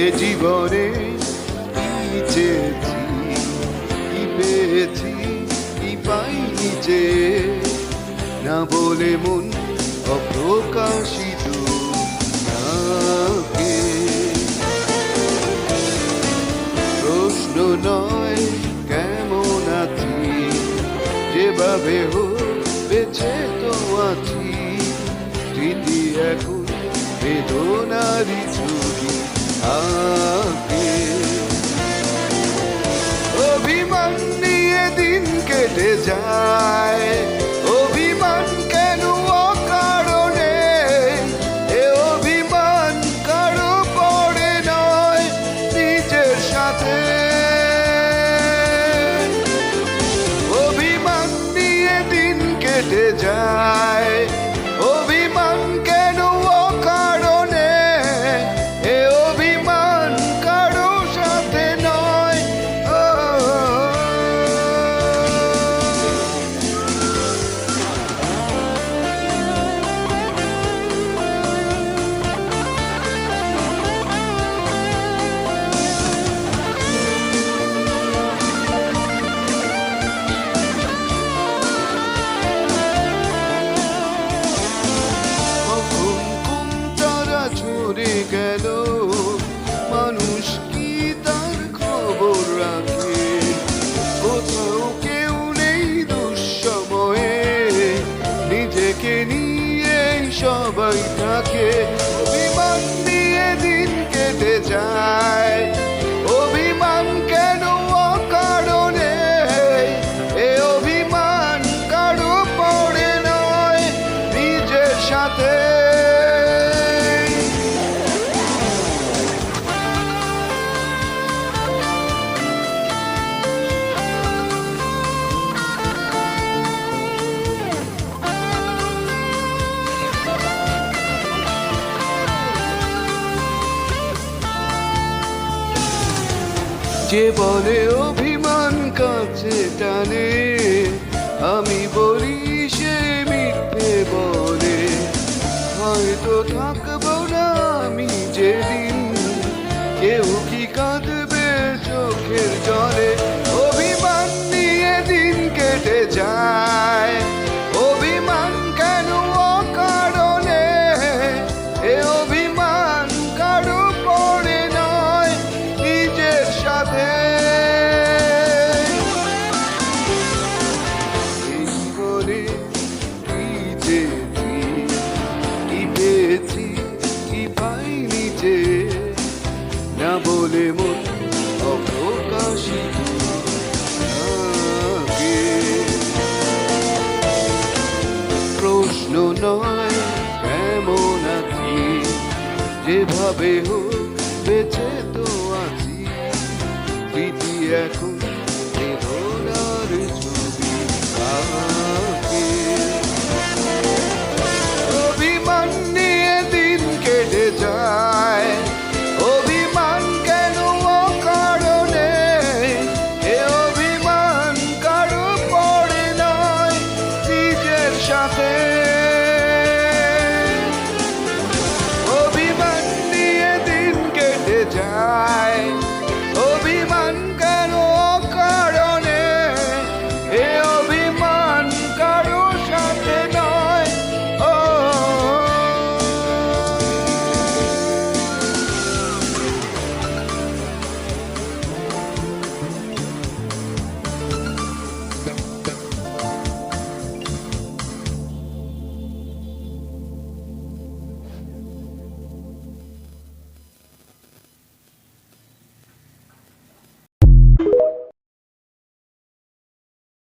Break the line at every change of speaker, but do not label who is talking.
এ জীবনে কি চেয়েছি, কি পেয়েছি, কি পাইনি যে? না বলে মন অপ্রকাশিত নাকে প্রশ্ন নয় কেমন আছি, যেভাবে হোক বেঁচে তো আছি। স্মৃতি এখন বেদনারি ছবি। আগে অভিমান নিয়ে দিন কেটে যায়। kalu যে বলে অভিমান কাছে টানে, আমি বলি সে মিথ্যে বলে। হয়তো থাকব না আমি যেদিন, কেউ কি কাঁদবে চোখের জলে? অভিমান নিয়ে দিন কেটে যায়। কি পেয়েছি কি না বলে প্রশ্ন নয় যেভাবে হোক বেঁচে তো আছি। স্মৃতি এখন